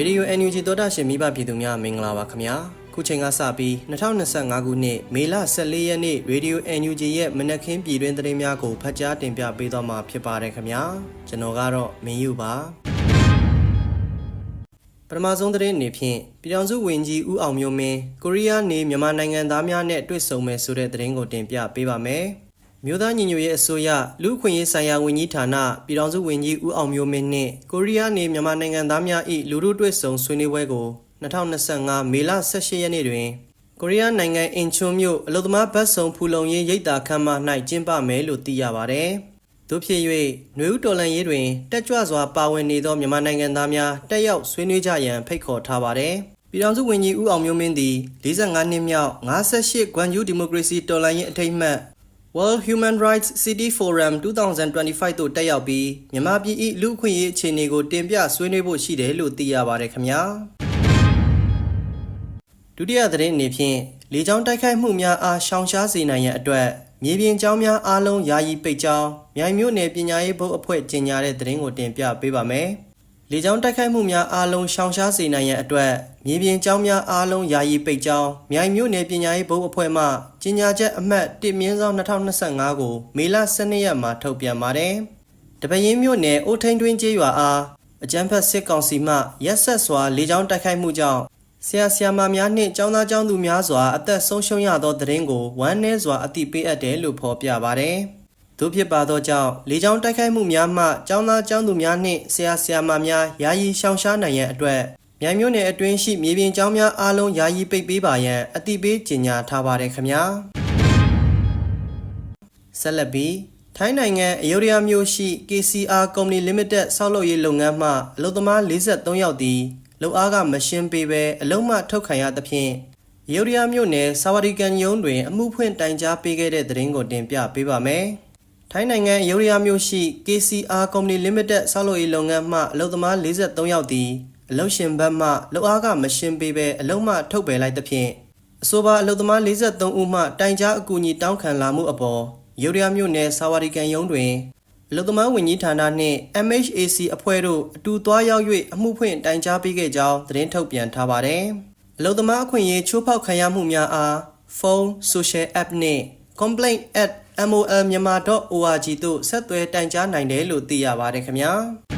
ရေဒီယို NUG သောတာရှင်မိဘပြည်သူများမင်္ဂလာပါခင်ဗျာခုချိန်ကစပြီး2025ခုနှစ်မေလ14ရက်နေ့ရေဒီယို NUG ရဲ့မနက်ခင်းပြည်တွင်းသတင်းများကိုဖတ်ကြားတင်ပြပေးသွားမှာဖြစ်ပါတယ်ခင်ဗျာကျွန်တော်ကတော့မင်းယူပါပထမဆုံးသတင်းအနေဖြင့်ပြည်ထောင်စုဝန်ကြီးဦးအောင်မျိုးမင်းကိုရီးယားနေမြန်မာနိုင်ငံသားများနဲ့တွေ့ဆုံမယ်ဆိုတဲ့သတင်းကိုတင်ပြပေးပါမယ် မြို့သားညီညွတ်ရေးအစိုးရလူ့အခွင့်ရေးဆိုင်ရာဝန်ကြီးဌာနပြည်ထောင်စုဝန်ကြီးဦးအောင်မျိုးမင်းနှင့်ကိုရီးယားနေမြန်မာနိုင်ငံသားများ၏လူထုတွေ့ဆုံဆွေးနွေးပွဲကို2025မေလ18ရက်နေ့တွင်ကိုရီးယားနိုင်ငံအင်ချွန်းမြို့အလုသမားဘတ်ဆုံဖူလုံရေးရိပ်သာခမ်းမ၌ကျင်းပမယ်လို့သိရပါဗျ။တို့ဖြစ်၍နှွေဦးတော်လန်ရေးတွင်တက်ကြွစွာပါဝင်နေသောမြန်မာနိုင်ငံသားများတက်ရောက်ဆွေးနွေးကြရန်ဖိတ်ခေါ်ထားပါတယ်။ပြည်ထောင်စုဝန်ကြီးဦးအောင်မျိုးမင်းသည်45နှစ်မြောက်58ဂွမ်ဂျူးဒီမိုကရေစီတော်လှန်ရေးအထိမ်းအမှတ် World Human Rights City Forum 2025တို့တက်ရောက်ပြီးမြန်မာပြည်၏လူ့အခွင့်အရေးအခြေအနေကိုတင်ပြဆွေးနွေးဖို့ရှိတယ်လို့သိရပါတယ်ခင်ဗျာဒုတိယသတင်းအနေဖြင့်လေကြောင်းတိုက်ခိုက်မှုများအားရှောင်ရှားစေနိုင်ရန်အတွက်မြေပြင်ကျောင်းများအားလုံးယာယီပိတ်ကြောင်းမြိုင်မြို့နယ်ပညာရေးဘုတ်အဖွဲ့ကြီးညာတဲ့သတင်းကိုတင်ပြပေးပါမယ် လေကြောင်းတိုက်ခိုက်မှုများအားလုံးရှောင်ရှားစေနိုင်ရန်အတွက်မြေပြင်ကျောင်းများအားလုံးယာယီပိတ်ကြောင်းမြိုင်မြို့နယ်ပညာရေးဘုတ်အဖွဲ့မှကြီးညာချက်အမှတ်1မြင်းဆောင်2025ကိုမေလ12ရက်မှာထုတ်ပြန်ပါတယ်။တပရင်မြို့နယ်အိုထိန်တွင်းကျေးရွာအားအကြမ်းဖက်စစ်ကောင်စီမှရက်ဆက်စွာလေကြောင်းတိုက်ခိုက်မှုကြောင့်ဆရာဆရာမများနှင့်ကျောင်းသားကျောင်းသူများစွာအသက်ဆုံးရှုံးရသောသတင်းကိုဝမ်းနည်းစွာအသိပေးအပ်တယ်လို့ဖော်ပြပါတယ်။ တို့ဖြစ်ပါသောကြောင့်လေကြောင်းတိုက်ခိုက်မှုများမှကျောင်းသားကျောင်းသူများနှင့်ဆရာဆရာမများယာယီရှောင်ရှားနိုင်ရန်အတွက်မြိုင်မြို့နယ်အတွင်းရှိမြေပြင်ကျောင်းများအားလုံးယာယီပိတ်ပေးပါရန်အသိပေးကြေညာထားပါတယ်ခင်ဗျာဆက်လက်ပြီးထိုင်းနိုင်ငံအယိုဒယာမြို့ရှိ KCR Company Limited ဆောက်လုပ်ရေးလုပ်ငန်းမှအလုပ်သမား43ယောက်သည်လုပ်အားကမရှင်းပေးဘဲအလုံးမထုတ်ခံရသဖြင့်အယိုဒယာမြို့နယ်စာဝတီကန်ယုံတွင် အမှုဖွင့်တိုင်ကြားပေးခဲ့တဲ့သတင်းကိုတင်ပြပေးပါမယ်။ ထိုင်းနိုင်ငံအယိုဒယာမြို့ရှိ KCR Company Limited ဆောက်လုပ်ရေးလုပ်ငန်းမှအလုပ်သမား43ယောက်သည်အလုပ်ရှင်ဘက်မှလုပ်အားကမရှင်းပေးဘဲအလုံးမထုတ်ပယ်လိုက်သဖြင့်အဆိုပါအလုပ်သမား43ဦးမှတိုင်ကြားအကူအညီတောင်းခံလာမှုအပေါ်ယူရီးယားမြို့နယ်စာဝတီကန်ယုံတွင်အလုပ်သမားဝန်ကြီးဌာနနှင့် MHAC အဖွဲ့တို့အတူသွားရောက်၍အမှုဖွင့်တိုင်ကြားပေးခဲ့ကြောင်းသတင်းထုတ်ပြန်ထားပါသည်။အလုပ်သမားအခွင့်အရေးချိုးဖောက်ခံရမှုများအားဖုန်း social app နှင့် complaint@molmyanmar.org သို့ဆက်သွယ်တိုင်ကြားနိုင်တယ်လို့သိရပါတယ်ခင်ဗျာ။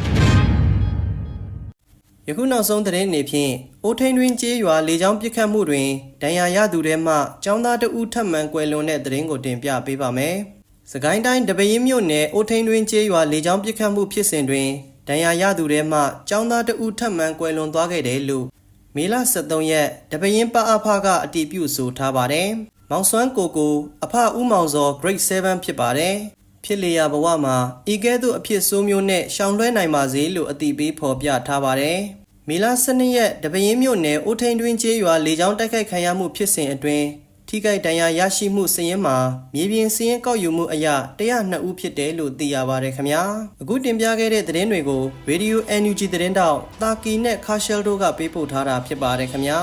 ယခုနောက်ဆုံးသတင်းအနေဖြင့်အိုးထိန်တွင်ကျေးရွာလေကြောင်းပစ်ခတ်မှုတွင်ဒဏ်ရာရသူတွေမှចောင်းသားတဦးထပ်မံကွယ်လွန်တဲ့သတင်းကိုတင်ပြပေးပါမယ်။စကိုင်းတိုင်းတပင်းမြို့နယ်အိုးထိန်တွင်ကျေးရွာလေကြောင်းပစ်ခတ်မှုဖြစ်စဉ်တွင်ဒဏ်ရာရသူတွေမှចောင်းသားတဦးထပ်မံကွယ်လွန်သွားခဲ့တယ်လို့မေလ23ရက်တပင်းပအဖကအတည်ပြုဆိုထားပါတယ်။ မောင်စွမ်းကိုကိုအဖဦးမောင်စော grade 7ဖြစ်ပါတယ်။ဖြစ်လျာဘဝမှာဤကဲ့သို့အဖြစ်ဆိုးမျိုးနဲ့ရှောင်လွှဲနိုင်ပါစေလို့အတိပေးဖော်ပြထားပါတယ်။မေလ12ရက်တပင်းမြို့နယ်အိုထိန်တွင်ကျေးရွာလေကြောင်းတိုက်ခိုက်ခံရမှုဖြစ်စဉ်အတွင်းထိခိုက်ဒဏ်ရာရရှိမှုစည်ရင်မှာမြေပြင်စည်ရင်ကောက်ယူမှုအရ102ဦးဖြစ်တယ်လို့သိရပါတယ်ခင်ဗျာအခုတင်ပြခဲ့တဲ့သတင်းတွေကို Radio NUG သတင်းတောက်တာကီနဲ့ခါရှယ်တို့ကပေးပို့ထားတာဖြစ်ပါတယ်ခင်ဗျာ